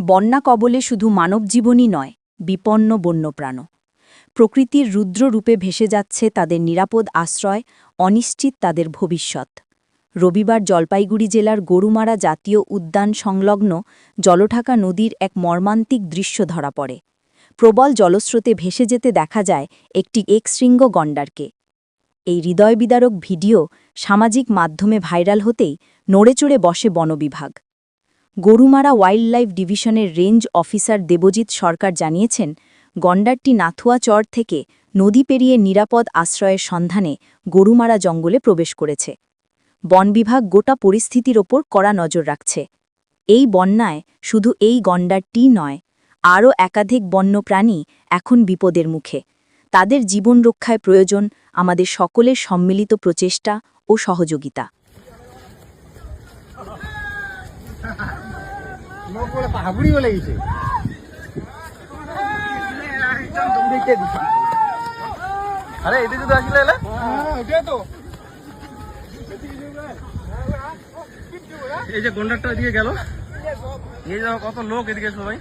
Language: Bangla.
বন্যা কবলে শুধু মানব জীবনই নয়, বিপন্ন বন্যপ্রাণ প্রকৃতির রুদ্র রূপে ভেসে যাচ্ছে তাদের নিরাপদ আশ্রয়, অনিশ্চিত তাদের ভবিষ্যৎ। রবিবার জলপাইগুড়ি জেলার গরুমারা জাতীয় উদ্যান সংলগ্ন জলঢাকা নদীর এক মর্মান্তিক দৃশ্য ধরা পড়ে। প্রবল জলস্রোতে ভেসে যেতে দেখা যায় একটি একশৃঙ্গ গণ্ডারকে। এই হৃদয়বিদারক ভিডিও সামাজিক মাধ্যমে ভাইরাল হতেই নড়েচড়ে বসে বনবিভাগ। গরুমারা ওয়াইল্ডলাইফ ডিভিশনের রেঞ্জ অফিসার দেবজিৎ সরকার জানিয়েছেন, গন্ডারটি নাথুয়া চর থেকে নদী পেরিয়ে নিরাপদ আশ্রয়ের সন্ধানে গরুমারা জঙ্গলে প্রবেশ করেছে। বন বিভাগ গোটা পরিস্থিতির ওপর কড়া নজর রাখছে। এই বন্যায় শুধু এই গন্ডারটি নয়, আরও একাধিক বন্যপ্রাণী এখন বিপদের মুখে। তাদের জীবন রক্ষায় প্রয়োজন আমাদের সকলের সম্মিলিত প্রচেষ্টা ও সহযোগিতা। বলে আরে এদিকে তো আসলে এলে? হ্যাঁ তো। এই যে গন্ডারটা এদিকে গেল। এই যে কত লোক এদিকে সবাই।